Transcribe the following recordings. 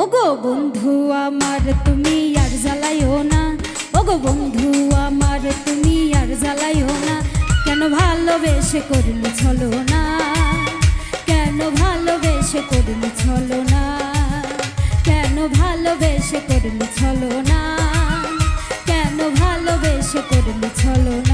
ওগো বন্ধু আমার, তুমি আর জ্বালাইও না। ওগো বন্ধু আমার, তুমি আর জ্বালাইও না। কেন ভালোবেসে করলি ছলো না? কেন ভালোবেসে করলি ছলো না? কেন ভালোবেসে করলি ছলো না? কেন ভালোবেসে করলি ছলো না?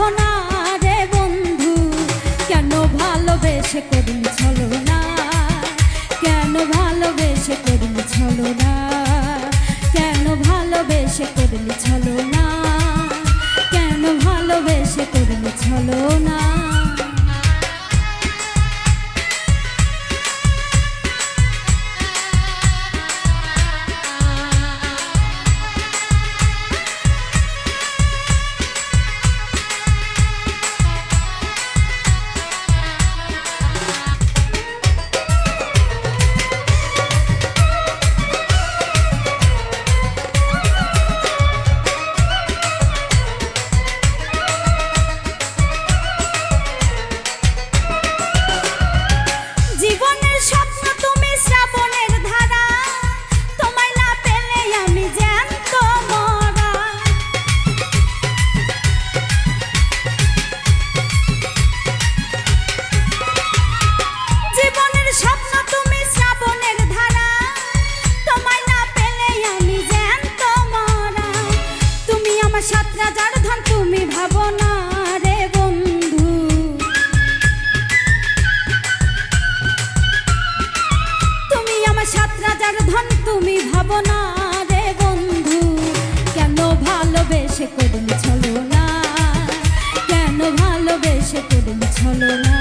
সাধনা রে বন্ধু, কেন ভালোবেসে করুন ছলো না? কেন ভালোবেসে করুন ছলো না? কেন ভালোবেসে না? কেন ভালোবেসে না? রাজার ধন তুমি ভাবো না রে বন্ধু। তুমি আমার সাত রাজার ধন তুমি ভাবো না রে বন্ধু। কেন ভালোবেসে করুন ছলো না? কেন ভালোবেসে করুন ছলো না?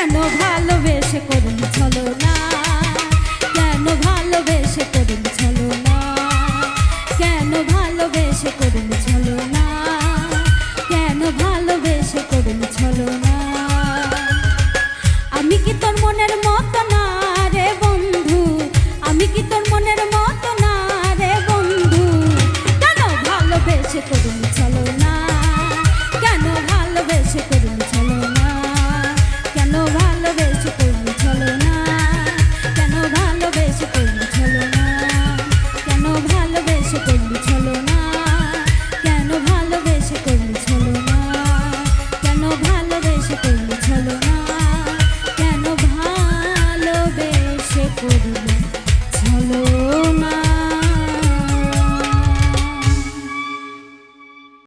কেন ভালোবেসে করুন, চলো না। কেন ভালোবেসে করুন, চলো না। কেন ভালোবেসে করুন, চলো না। কেন ভালোবেসে করুন, চলো না। আমি কি তোর মনে